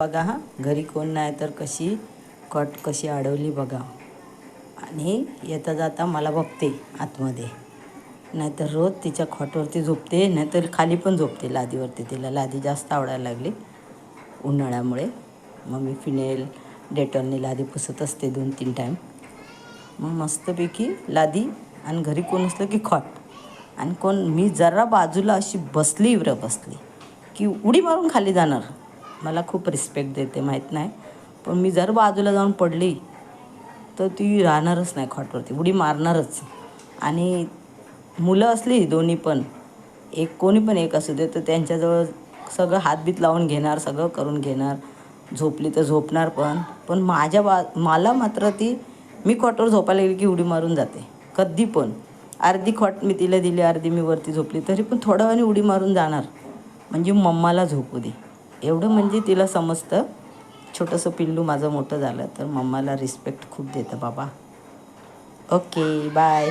बघा हा. घरी कोण नाही तर कशी कट कशी अडवली बघा. आणि येता जाता मला बघते आतमध्ये. नाहीतर रोज तिच्या खॉटवरती झोपते नाहीतर खाली पण झोपते लादीवरती तिला. लादी जास्त आवडायला लागली उन्हाळ्यामुळे. मग मी फिनेल डेटॉलने लादी पुसत असते दोन तीन टाईम मग मस्तपैकी लादी आणि घरी कोण असलं की खॉट. आणि कोण मी जरा बाजूला अशी बसली इवरं बसली की उडी मारून खाली जाणार. मला खूप रिस्पेक्ट देते माहीत नाही. पण मी जर बाजूला जाऊन पडली तर ती राहणारच नाही खॉटवरती उडी मारणारच. आणि मुलं असली दोन्ही पण एक कोणी पण एक असू दे तर त्यांच्याजवळ सगळं हातबीत लावून घेणार सगळं करून घेणार. झोपली तर झोपणार पण. पण माझ्या बा मला मात्र ती मी खॉटवर झोपायला गेली की उडी मारून जाते. कधी पण. अर्धी खॉट मी तिला दिली अर्धी मी वरती झोपली तरी पण थोड्या वेळाने उडी मारून जाणार. म्हणजे मम्माला झोपू दे. एवढं म्हणजे तिला समजतं. छोटंसं पिल्लू माझं मोठं झालं तर मम्माला रिस्पेक्ट खूप देतं बाबा. Okay bye